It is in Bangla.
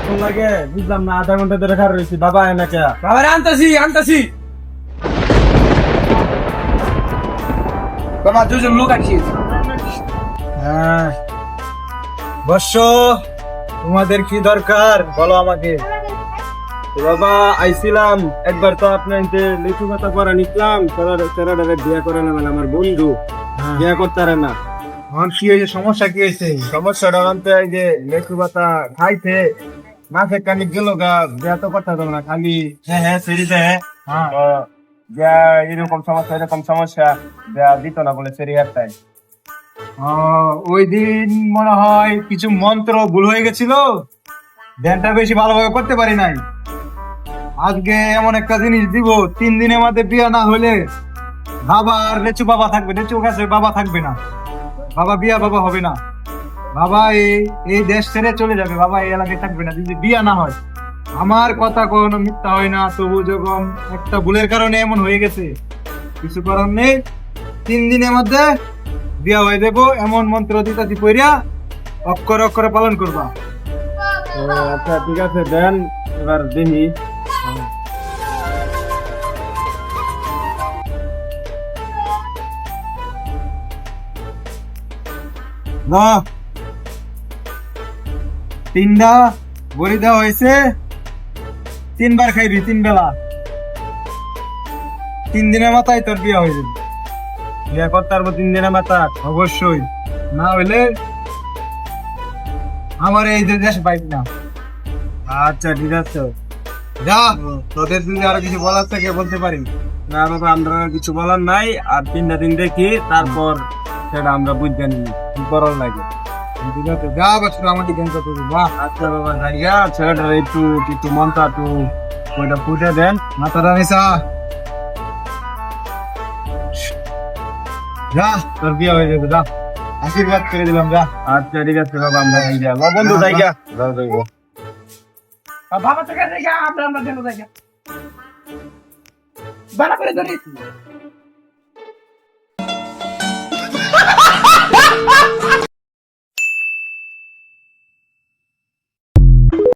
এতক্ষণ লাগে বুঝলাম না আধা ঘণ্টা ধরে রয়েছি। বাবা এনে কে বাবারে আনতাছি আনতাছি। বাবা দুজন লোক আছি হ্যাঁ। তোমাদের কি দরকার? বলো আমাকে। বাবা আইছিলাম। একবার তো আপনার লিচু কথা পরে নিলাম তেরাডারে বিয়ে করে নেবেন আমার বন্ধু। বিয়া করতে না। এখন কি হয়েছে সমস্যা কি হয়েছে? সমস্যাটা যে লেচু পাতা খাইতে মাসে কানি গেল গা বিয়ে তো করতে হবে না খালি হ্যাঁ হ্যাঁ সেরিতে হ্যাঁ। তো যা এরকম সমস্যা এরকম সমস্যা যা দিত না বলে একটাই আহ, ওই দিন মনে হয় কিছু মন্ত্র ভুল হয়ে গেছিল? ধ্যানটা বেশি ভালোভাবে করতে পারি নাই। আজকে এমন একটা জিনিস দিব তিন দিনের মধ্যে বিয়ে না হলে বাবা আর লেচু বাবা থাকবে লেচু গাছে বাবা থাকবে না। বাবা বিয়া বাবা হবে না। বাবা এই এই দেশ ছেড়ে চলে যাবে। বাবা এই এলাকায় থাকবে না। যদি বিয়া না হয় আমার কথা কোনো মিথ্যা হয় না। তবু যখন একটা ভুলের কারণে এমন হয়ে গেছে কিছু করার নেই। তিন দিনের মধ্যে বিয়া হয়ে দেবো এমন মন্ত্র দিতাছি পইরা অক্ষরে অক্ষরে পালন করবা। আচ্ছা ঠিক আছে দেন এবার দেখি না তিনটা দেওয়া হয়েছে। তিনবার খাইবি, তিন বেলা। তিন দিনের মাথায় তোর বিয়া হয়ে যাবে। বিয়ে তিন দিনের মাথা অবশ্যই। না হইলে আমার এই যে দেশ পাইবি না। আচ্ছা ঠিক আছে। যা, তোদের যদি আরও কিছু বলার থাকে বলতে পারি। না বাবা আমরা কিছু বলার নাই। আর তিনটা দিন দেখি, তারপর সেটা আমরা বুঝতে নিই, কি করার লাগে। যা বছর আমাকে জ্ঞান করতে যা আচ্ছা বাবা জায়গা ছেলেটা একটু একটু মনটা একটু ওইটা ফুটে দেন। মাথাটা নিসা যা তোর বিয়ে হয়ে যাবে যা। আশীর্বাদ করে দিলাম যা। আচ্ছা ঠিক আছে বাবা আমরা বাবা বন্ধু বাবা থেকে জায়গা আমরা আমরা জায়গা বাড়া করে ধরে